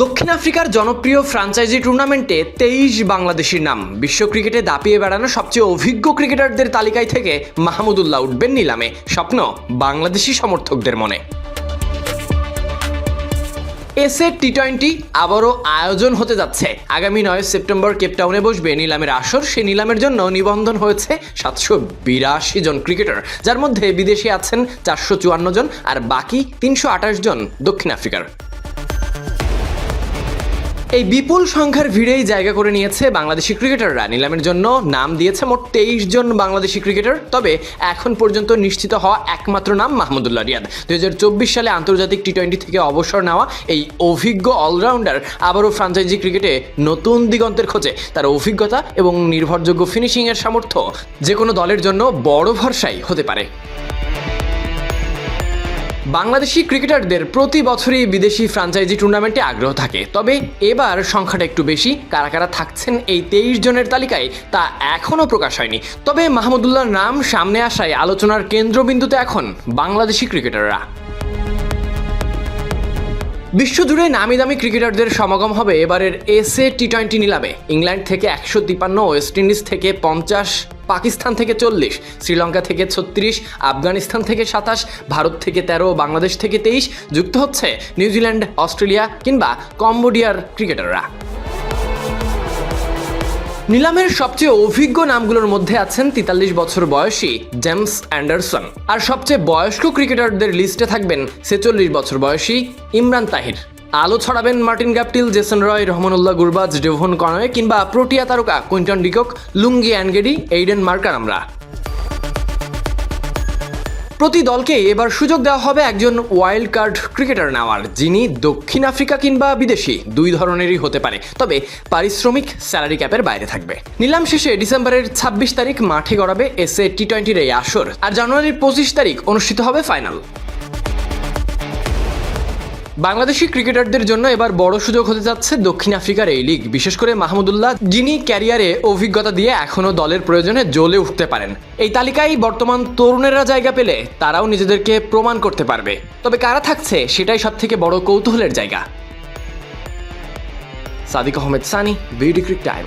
দক্ষিণ আফ্রিকার জনপ্রিয় ফ্রাঞ্চাইজি টুর্নামেন্টে তেইশ বাংলাদেশির নাম। বিশ্ব ক্রিকেটে দাপিয়ে বেড়ানো সবচেয়ে অভিজ্ঞ ক্রিকেটারদের তালিকায় থেকে মাহমুদুল্লাহ উঠবেন নিলামে। স্বপ্ন, বাংলাদেশি সমর্থকদের মনে। এসএ টি টোয়েন্টি আবারও আয়োজন হতে যাচ্ছে। আগামী নয় সেপ্টেম্বর কেপটাউনে বসবে নিলামের আসর। সেই নিলামের জন্য নিবন্ধন হয়েছে সাতশো বিরাশি জন ক্রিকেটার, যার মধ্যে বিদেশি আছেন চারশো চুয়ান্ন জন আর বাকি তিনশো আঠাশ জন দক্ষিণ আফ্রিকার। এই বিপুল সংখ্যার ভিড়েই জায়গা করে নিয়েছে বাংলাদেশি ক্রিকেটাররা। নিলামের জন্য নাম দিয়েছে মোট তেইশ জন বাংলাদেশি ক্রিকেটার, তবে এখন পর্যন্ত নিশ্চিত হওয়া একমাত্র নাম মাহমুদুল্লাহ রিয়াদ। দুই হাজার চব্বিশ সালে আন্তর্জাতিক টি টোয়েন্টি থেকে অবসর নেওয়া এই অভিজ্ঞ অলরাউন্ডার আবারও ফ্রাঞ্চাইজি ক্রিকেটে নতুন দিগন্তের খোঁজে। তার অভিজ্ঞতা এবং নির্ভরযোগ্য ফিনিশিংয়ের সামর্থ্য যে কোনো দলের জন্য বড় ভরসাই হতে পারে। বাংলাদেশি ক্রিকেটারদের প্রতি বছরই বিদেশি ফ্রাঞ্চাইজি টুর্নামেন্টে আগ্রহ থাকে। তবে এবার সংখ্যাটা একটু বেশি। কারা কারা থাকছেন এই তেইশ জনের তালিকায় তা এখনও প্রকাশ হয়নি। তবে মাহমুদুল্লাহর নাম সামনে আসায় আলোচনার কেন্দ্রবিন্দুতে এখন বাংলাদেশি ক্রিকেটাররা। বিশ্বজুড়ে নামি দামি ক্রিকেটারদের সমাগম হবে এবারের এসএ টি টোয়েন্টি নিলামে। ইংল্যান্ড থেকে একশো তিপান্ন ওয়েস্ট ইন্ডিজ থেকে পঞ্চাশ, পাকিস্তান থেকে চল্লিশ, শ্রীলঙ্কা থেকে ছত্রিশ, আফগানিস্তান থেকে সাতাশ, ভারত থেকে তেরো, বাংলাদেশ থেকে তেইশ। যুক্ত হচ্ছে নিউজিল্যান্ড, অস্ট্রেলিয়া কিংবা কম্বোডিয়ার ক্রিকেটাররা। নিলামের সবচেয়ে অভিজ্ঞ নামগুলোর মধ্যে আছেন তেতাল্লিশ বছর বয়সী জেমস অ্যান্ডারসন। আর সবচেয়ে বয়স্ক ক্রিকেটারদের লিস্টে থাকবেন ছেচল্লিশ বছর বয়সী ইমরান তাহির। আলো ছড়াবেন Martin Guptill Jason Roy, Rahmanullah Gurbaz, Devon Conway কিংবা প্রোটিয়া তারকা Quinton de Kock, Lungi Ngidi Aiden Markram আমরা। প্রতি দলকে এবার সুযোগ দেওয়া হবে একজন ওয়াইল্ড কার্ড ক্রিকেটার নেওয়ার, যিনি দক্ষিণ আফ্রিকা কিংবা বিদেশি, দুই ধরনেরই হতে পারে। তবে পারিশ্রমিক স্যালারি ক্যাপের বাইরে থাকবে। নিলাম শেষে ডিসেম্বরের ছাব্বিশ তারিখ মাঠে গড়াবে এস এ টি টোয়েন্টির এই আসর। আর জানুয়ারির পঁচিশ তারিখ অনুষ্ঠিত হবে ফাইনাল বাংলাদেশি ক্রিকেটারদের জন্য এবার বড় সুযোগ হতে যাচ্ছে দক্ষিণ আফ্রিকার এই লিগ। বিশেষ করে মাহমুদুল্লাহ, যিনি ক্যারিয়ারে অভিজ্ঞতা দিয়ে এখনও দলের প্রয়োজনে জ্বলে উঠতে পারেন। এই তালিকায় বর্তমান তরুণেরা জায়গা পেলে তারাও নিজেদেরকে প্রমাণ করতে পারবে। তবে কারা থাকছে সেটাই সব থেকে বড় কৌতূহলের জায়গা। Sadiq Ahmed Sunny beauty crick time.